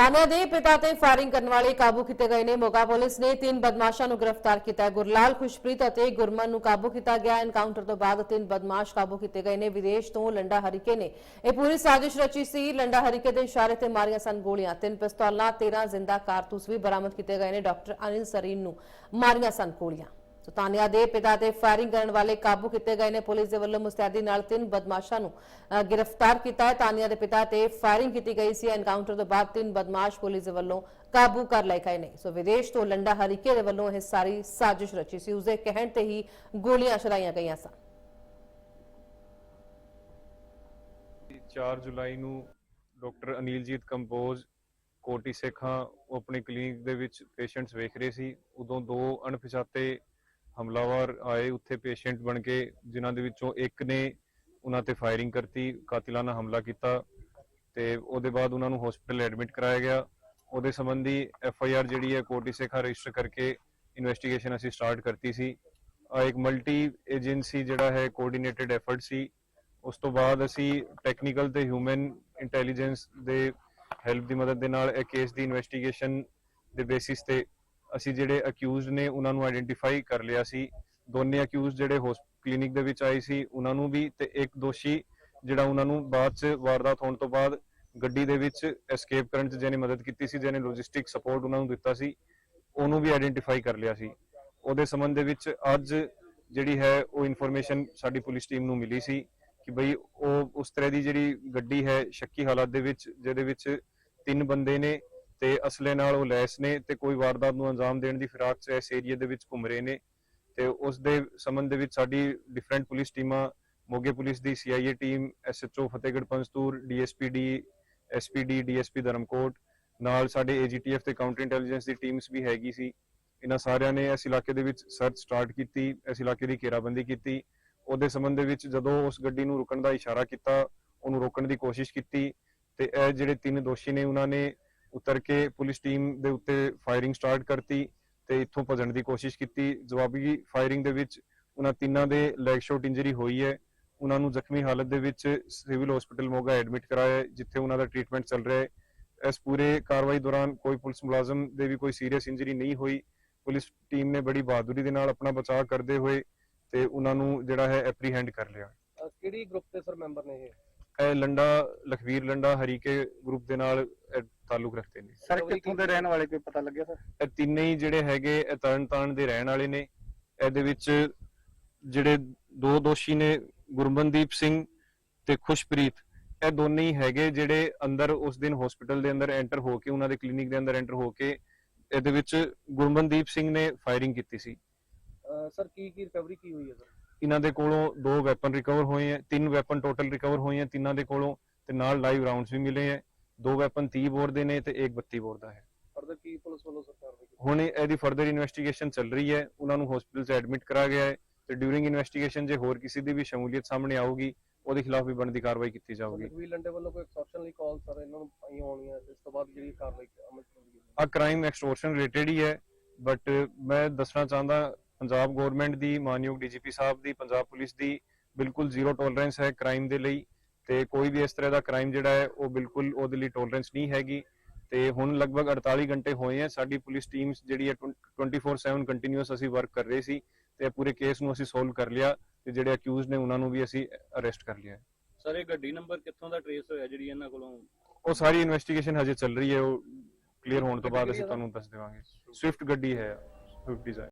ਤਾਨਿਆ ਦੇ ਪਿਤਾ ਤੇ ਫਾਇਰਿੰਗ ਕਰਨ ਵਾਲੇ ਕਾਬੂ ਕੀਤੇ ਗਏ ਨੇ। ਮੋਗਾ ਪੁਲਿਸ ਨੇ ਤਿੰਨ ਬਦਮਾਸ਼ਾਂ ਨੂੰ ਗ੍ਰਿਫਤਾਰ ਕੀਤਾ ਹੈ। ਗੁਰਲਾਲ, ਖੁਸ਼ਪ੍ਰੀਤ ਅਤੇ ਗੁਰਮਨ ਨੂੰ ਕਾਬੂ ਕੀਤਾ ਗਿਆ। ਐਨਕਾਊਂਟਰ ਤੋਂ ਬਾਅਦ ਤਿੰਨ ਬਦਮਾਸ਼ ਕਾਬੂ ਕੀਤੇ ਗਏ ਨੇ। ਵਿਦੇਸ਼ ਤੋਂ ਲੰਡਾ ਹਰੀਕੇ ਨੇ। ਇਹ ਪੂਰੀ ਸਾਜ਼ਿਸ਼ ਰਚੀ ਸੀ। ਲੰਡਾ ਹਰੀਕੇ ਦੇ ਇਸ਼ਾਰੇ ਤੇ ਮਾਰੀਆਂ ਸਨ ਗੋਲੀਆਂ। ਤਿੰਨ ਪਿਸਤੌਲਾਂ 13 ਜ਼ਿੰਦਾ ਕਾਰਤੂਸ ਵੀ ਬਰਾਮਦ ਕੀਤੇ ਗਏ ਨੇ। ਡਾਕਟਰ ਅਨਿਲ ਸਰੀਨ ਨੂੰ ਮਾਰੀਆਂ ਸਨ ਗੋਲੀਆਂ। ਤਾਨਿਆ ਦੇ ਪਿਤਾ ਤੇ ਫਾਇਰਿੰਗ ਕਰਨ ਵਾਲੇ ਕਾਬੂ ਕੀਤੇ ਗਏ ਨੇ। ਪੁਲਿਸ ਦੇ ਵੱਲੋਂ ਮੁਸਤੈਦੀ ਨਾਲ ਤਿੰਨ ਬਦਮਾਸ਼ਾਂ ਨੂੰ ਗ੍ਰਿਫਤਾਰ ਕੀਤਾ ਹੈ। ਤਾਨਿਆ ਦੇ ਪਿਤਾ ਤੇ ਫਾਇਰਿੰਗ ਕੀਤੀ ਗਈ ਸੀ। ਐਨਕਾਊਂਟਰ ਤੋਂ ਬਾਅਦ ਤਿੰਨ ਬਦਮਾਸ਼ ਪੁਲਿਸ ਦੇ ਵੱਲੋਂ ਕਾਬੂ ਕਰ ਲਏ ਗਏ ਨੇ। ਸੋ ਵਿਦੇਸ਼ ਤੋਂ ਲੰਡਾ ਹਰੀਕੇ ਦੇ ਵੱਲੋਂ ਇਹ ਸਾਰੀ ਸਾਜ਼ਿਸ਼ ਰਚੀ ਸੀ। ਉਸਦੇ ਕਹਿਣ ਤੇ ਹੀ ਗੋਲੀਆਂ ਚਲਾਈਆਂ ਗਈਆਂ ਸਨ। 4 ਜੁਲਾਈ ਨੂੰ ਡਾਕਟਰ ਅਨਿਲਜੀਤ ਕੰਬੋਜ, ਕੋਟੀ ਸੇਖਾਂ ਉਹ ਆਪਣੇ ਕਲੀਨਿਕ ਦੇ ਵਿੱਚ ਪੇਸ਼ੈਂਟਸ ਵੇਖ ਰਹੇ ਸੀ। ਉਦੋਂ ਦੋ ਅਣਪਛਾਤੇ ਹਮਲਾਵਰ ਆਏ ਉੱਥੇ ਪੇਸ਼ੈਂਟ ਬਣ ਕੇ, ਜਿਨ੍ਹਾਂ ਦੇ ਵਿੱਚੋਂ ਇੱਕ ਨੇ ਉਹਨਾਂ ਤੇ ਫਾਇਰਿੰਗ ਕਰਤੀ ਕਾਤਿਲਾਨਾ ਹਮਲਾ ਕੀਤਾ ਤੇ ਉਹਦੇ ਬਾਅਦ ਉਹਨਾਂ ਨੂੰ ਹਸਪੀਟਲ ਐਡਮਿਟ ਕਰਾਇਆ ਗਿਆ। ਉਹਦੇ ਸੰਬੰਧੀ ਐਫ ਆਈ ਆਰ ਜਿਹੜੀ ਹੈ ਕੋਟੀ ਸੇਖਾ ਰਜਿਸਟਰ ਕਰਕੇ ਇਨਵੈਸਟੀਗੇਸ਼ਨ ਅਸੀਂ ਸਟਾਰਟ ਕਰਤੀ ਸੀ। ਆ ਇੱਕ ਮਲਟੀ ਏਜੰਸੀ ਜਿਹੜਾ ਹੈ ਕੋਆਰਡੀਨੇਟਡ ਐਫਰਟ ਸੀ। ਉਸ ਤੋਂ ਬਾਅਦ ਅਸੀਂ ਟੈਕਨੀਕਲ ਤੇ ਹਿਊਮਨ ਇੰਟੈਲੀਜੈਂਸ ਦੇ ਹੈਲਪ ਦੀ ਮਦਦ ਦੇ ਨਾਲ ਇਹ ਕੇਸ ਦੀ ਇਨਵੈਸਟੀਗੇਸ਼ਨ ਦੇ ਬੇਸਿਸ ਤੇ ਅਸੀਂ ਜਿਹੜੇ ਅਕਿਊਜ਼ਡ ਨੇ, ਉਹਨਾਂ ਨੂੰ ਆਇਡੈਂਟੀਫਾਈ ਕਰ ਲਿਆ ਸੀ। ਦੋਨੇ ਅਕਿਊਜ਼ਡ ਜਿਹੜੇ ਕਲੀਨਿਕ ਦੇ ਵਿੱਚ ਆਏ ਸੀ, ਉਹਨਾਂ ਨੂੰ ਵੀ ਤੇ ਇੱਕ ਦੋਸ਼ੀ ਜਿਹੜਾ ਉਹਨਾਂ ਨੂੰ ਬਾਅਦ ਚ ਵਾਰਦਾਤ ਹੋਣ ਤੋਂ ਬਾਅਦ ਗੱਡੀ ਦੇ ਵਿੱਚ ਐਸਕੇਪ ਕਰਨ ਚ ਜਿਹਨੇ ਮਦਦ ਕੀਤੀ ਸੀ, ਜਿਹਨੇ ਲੌਜਿਸਟਿਕ ਸਪੋਰਟ ਉਹਨਾਂ ਨੂੰ ਦਿੱਤਾ ਸੀ, ਉਹਨੂੰ ਵੀ ਆਇਡੈਂਟੀਫਾਈ ਕਰ ਲਿਆ ਸੀ। ਉਹਦੇ ਸੰਬੰਧ ਦੇ ਵਿੱਚ ਅੱਜ ਜਿਹੜੀ ਹੈ, ਉਹ ਇਨਫੋਰਮੇਸ਼ਨ ਸਾਡੀ ਪੁਲਿਸ ਟੀਮ ਨੂੰ ਮਿਲੀ ਸੀ ਕਿ ਬਈ ਉਹ ਉਸ ਤਰ੍ਹਾਂ ਦੀ ਜਿਹੜੀ ਗੱਡੀ ਹੈ, ਸ਼ੱਕੀ ਹਾਲਾਤ ਦੇ ਵਿੱਚ, ਜਿਹਦੇ ਵਿੱਚ ਤਿੰਨ ਬੰਦੇ ਨੇ ਤੇ ਅਸਲੇ ਨਾਲ ਉਹ ਲੈਸ ਨੇ ਤੇ ਕੋਈ ਵਾਰਦਾਤ ਨੂੰ ਅੰਜਾਮ ਦੇਣ ਦੀ ਫਿਰਾਕ 'ਚ ਇਸ ਏਰੀਆ ਦੇ ਵਿੱਚ ਘੁੰਮ ਰਹੇ ਨੇ ਤੇ ਉਸ ਦੇ ਸੰਬੰਧ ਦੇ ਵਿੱਚ ਸਾਡੀ ਡਿਫਰੈਂਟ ਪੁਲਿਸ ਟੀਮਾਂ, ਮੋਗੇ ਪੁਲਿਸ ਦੀ CIA team SHO Fatehgarh Panjtoor DSPD SPD DSP Dharamkot, ਨਾਲ ਸਾਡੇ ਏਜੀਟੀਐਫ ਤੇ ਕਾਊਂਟਰ ਇੰਟੈਲੀਜੈਂਸ ਦੀ ਟੀਮਸ ਵੀ ਹੈਗੀ ਸੀ। ਇਹਨਾਂ ਸਾਰਿਆਂ ਨੇ ਇਸ ਇਲਾਕੇ ਦੇ ਵਿੱਚ ਸਰਚ ਸਟਾਰਟ ਕੀਤੀ, ਇਸ ਇਲਾਕੇ ਦੀ ਘੇਰਾਬੰਦੀ ਕੀਤੀ। ਉਹਦੇ ਸੰਬੰਧ ਦੇ ਵਿੱਚ ਜਦੋਂ ਉਸ ਗੱਡੀ ਨੂੰ ਰੁਕਣ ਦਾ ਇਸ਼ਾਰਾ ਕੀਤਾ, ਉਹਨੂੰ ਰੋਕਣ ਦੀ ਕੋਸ਼ਿਸ਼ ਕੀਤੀ ਤੇ ਇਹ ਜਿਹੜੇ ਤਿੰਨ ਦੋਸ਼ੀ ਨੇ ਉਹਨਾਂ ਨੇ ਉਤਰ ਕੇ ਪੁਲਿਸ ਟੀਮ ਦੇ ਉੱਤੇ ਫਾਇਰਿੰਗ ਸਟਾਰਟ ਕਰਤੀ ਤੇ ਇੱਥੋਂ ਭੱਜਣ ਦੀ ਕੋਸ਼ਿਸ਼ ਕੀਤੀ। ਜਵਾਬੀ ਫਾਇਰਿੰਗ ਦੇ ਵਿੱਚ ਉਹਨਾਂ ਤਿੰਨਾਂ ਦੇ ਲੈਗ ਸ਼ਾਟ ਇੰਜਰੀ ਹੋਈ ਹੈ। ਉਹਨਾਂ ਨੂੰ ਜ਼ਖਮੀ ਹਾਲਤ ਦੇ ਵਿੱਚ ਸਿਵਲ ਹਸਪੀਟਲ ਮੋਗਾ ਐਡਮਿਟ ਕਰਾਇਆ ਜਿੱਥੇ ਉਹਨਾਂ ਦਾ ਟ੍ਰੀਟਮੈਂਟ ਚੱਲ ਰਿਹਾ ਹੈ। ਇਸ ਪੂਰੇ ਕਾਰਵਾਈ ਦੌਰਾਨ ਕੋਈ ਪੁਲਿਸ ਮੁਲਾਜ਼ਮ ਦੇ ਵੀ ਕੋਈ ਸੀਰੀਅਸ ਇੰਜਰੀ ਨਹੀਂ ਹੋਈ। ਪੁਲਿਸ ਟੀਮ ਨੇ ਬੜੀ ਬਹਾਦੁਰੀ ਦੇ ਨਾਲ ਆਪਣਾ ਬਚਾਅ ਕਰਦੇ ਹੋਏ ਤੇ ਉਹਨਾਂ ਨੂੰ ਜਿਹੜਾ ਹੈ ਐਪਰੀਹੈਂਡ ਕਰ ਲਿਆ। ਕਿਹੜੀ ਗਰੁੱਪ ਦੇ ਸਰ ਮੈਂਬਰ ਨੇ ਇਹ? ਇਹ ਲੰਡਾ ਲਖਵੀਰ ਲੰਡਾ ਹਰੀਕੇ ਗਰੁੱਪ ਦੇ ਨਾਲ ਇਹ ਤਾਲੁਕ ਰੱਖਦੇ ਨੇ। ਸਰ ਕਿੱਥੋਂ ਦੇ ਰਹਿਣ ਵਾਲੇ ਕੋਈ ਪਤਾ ਲੱਗਿਆ ਸਰ ਇਹ ਤਿੰਨੇ ਹੀ ਜਿਹੜੇ ਹੈਗੇ ਇਹ ਤਰਨਤਾਰਨ ਦੇ ਰਹਿਣ ਵਾਲੇ ਨੇ। ਇਹਦੇ ਵਿੱਚ ਜਿਹੜੇ ਦੋ ਦੋਸ਼ੀ ਨੇ ਗੁਰਮਨਦੀਪ ਸਿੰਘ ਤੇ ਖੁਸ਼ਪ੍ਰੀਤ ਇਹ ਦੋਨੇ ਹੀ ਹੈਗੇ ਜਿਹੜੇ ਅੰਦਰ ਉਸ ਦਿਨ ਹਸਪੀਟਲ ਦੇ ਅੰਦਰ ਐਂਟਰ ਹੋ ਕੇ ਉਹਨਾਂ ਦੇ ਕਲੀਨਿਕ ਦੇ ਅੰਦਰ ਐਂਟਰ ਹੋ ਕੇ ਇਹਦੇ ਵਿੱਚ ਗੁਰਮਨਦੀਪ ਸਿੰਘ ਨੇ ਫਾਇਰਿੰਗ ਕੀਤੀ ਸੀ। ਸਰ ਕੀ ਕੀ ਰਿਕਵਰੀ ਕੀ ਹੋਈ ਹੈ ਸਰ ਇਹਨਾਂ ਦੇ ਕੋਲੋਂ ਦੋ ਵੈਪਨ ਰਿਕਵਰ ਹੋਏ ਹੈ ਤਿੰਨ ਵੈਪਨ ਟੋਟਲ ਰਿਕਵਰ ਹੋਏ ਹੈ ਤਿੰਨਾਂ ਦੇ ਕੋਲੋਂ ਤੇ ਨਾਲ ਲਾਈਵ ਰਾਉਂਡਸ ਵੀ ਮਿਲੇ ਹੈ। ਦੋ ਵੈਪਨ 30 ਬੋਰ ਦੇ ਨੇ ਤੇ ਇੱਕ 32 ਬੋਰ ਦਾ ਹੈ। ਫਰਦਰ ਕੀ ਪੁਲਿਸ ਵੱਲੋਂ ਸਰ ਕਾਰਵਾਈ ਕੀਤੀ? ਹੁਣ ਇਹਦੀ ਫਰਦਰ ਇਨਵੈਸਟੀਗੇਸ਼ਨ ਚੱਲ ਰਹੀ ਹੈ। ਉਹਨਾਂ ਨੂੰ ਹਸਪੀਟਲ 'ਚ ਐਡਮਿਟ ਕਰਾ ਗਿਆ ਹੈ ਤੇ ਡਿਊਰਿੰਗ ਇਨਵੈਸਟੀਗੇਸ਼ਨ ਜੇ ਹੋਰ ਕਿਸੇ ਦੀ ਵੀ ਸ਼ਮੂਲੀਅਤ ਸਾਹਮਣੇ ਆਊਗੀ ਉਹਦੇ ਖਿਲਾਫ ਵੀ ਬਣਦੀ ਕਾਰਵਾਈ ਕੀਤੀ ਜਾਊਗੀ। ਲਖਵੀਰ ਲੰਡੇ ਵੱਲੋਂ ਕੋਈ ਐਕਸਟੋਰਸ਼ਨ ਲਈ ਕਾਲ ਸਰ ਇਹਨਾਂ ਨੂੰ ਆਈ ਹੋਣੀਆਂ ਇਸ ਤੋਂ ਬਾਅਦ ਜਿਹੜੀ ਕਾਰਵਾਈ ਅਮਲ ਚ ਹੋਣੀ ਹੈ ਆ ਕ੍ਰਾਈਮ ਐਕਸਟੋਰਸ਼ਨ ਰਿਲੇਟਡ ਹੀ ਹੈ ਬਟ ਮੈਂ ਦੱਸਣਾ ਚਾਹੁੰਦਾ ਪੰਜਾਬ ਗਵਰਨਮੈਂਟ ਦੀ ਮਾਨਯੋਗ ਡੀਜੀਪੀ ਸਾਹਿਬ ਦੀ ਪੰਜਾਬ ਪੁਲਿਸ ਦੀ ਬਿਲਕੁਲ ਜ਼ੀਰੋ ਟੋਲਰੈਂਸ ਹੈ ਕ੍ਰਾਈਮ ਦੇ ਲਈ ਤੇ ਕੋਈ ਵੀ ਇਸ ਤਰ੍ਹਾਂ ਦਾ ਕ੍ਰਾਈਮ ਜਿਹੜਾ ਹੈ ਉਹ ਬਿਲਕੁਲ ਉਹਦੇ ਲਈ ਟੋਲਰੈਂਸ ਨਹੀਂ ਹੈਗੀ ਤੇ ਹੁਣ ਲਗਭਗ 48 ਘੰਟੇ ਹੋਏ ਹੈ ਸਾਡੀ ਪੁਲਿਸ ਟੀਮਸ ਜਿਹੜੀ ਹੈ 24/7 ਕੰਟੀਨਿਊਸ ਅਸੀਂ ਵਰਕ ਕਰ ਰਹੇ ਸੀ ਤੇ ਪੂਰੇ ਕੇਸ ਨੂੰ ਅਸੀਂ ਸੋਲਵ ਕਰ ਲਿਆ ਤੇ ਜਿਹੜੇ ਅਕਿਊਜ਼ਡ ਨੇ ਉਹਨਾਂ ਨੂੰ ਵੀ ਅਸੀਂ ਅਰੈਸਟ ਕਰ ਲਿਆ। ਸਰ ਇਹ ਗੱਡੀ ਨੰਬਰ ਕਿੱਥੋਂ ਦਾ ਟਰੇਸ ਹੋਇਆ ਜਿਹੜੀ ਇਹਨਾਂ ਕੋਲੋਂ? ਉਹ ਸਾਰੀ ਇਨਵੈਸਟੀਗੇਸ਼ਨ ਹਜੇ ਚੱਲ ਰਹੀ ਹੈ ਉਹ ਕਲੀਅਰ ਹੋਣ ਤੋਂ ਬਾਅਦ ਅਸੀਂ ਤੁਹਾਨੂੰ ਦੱਸ ਦੇਵਾਂਗੇ। ਸਵਿਫਟ ਗੱਡੀ ਹੈ ਸਵਿਫਟ ਡਿਜ਼ਾਇਰ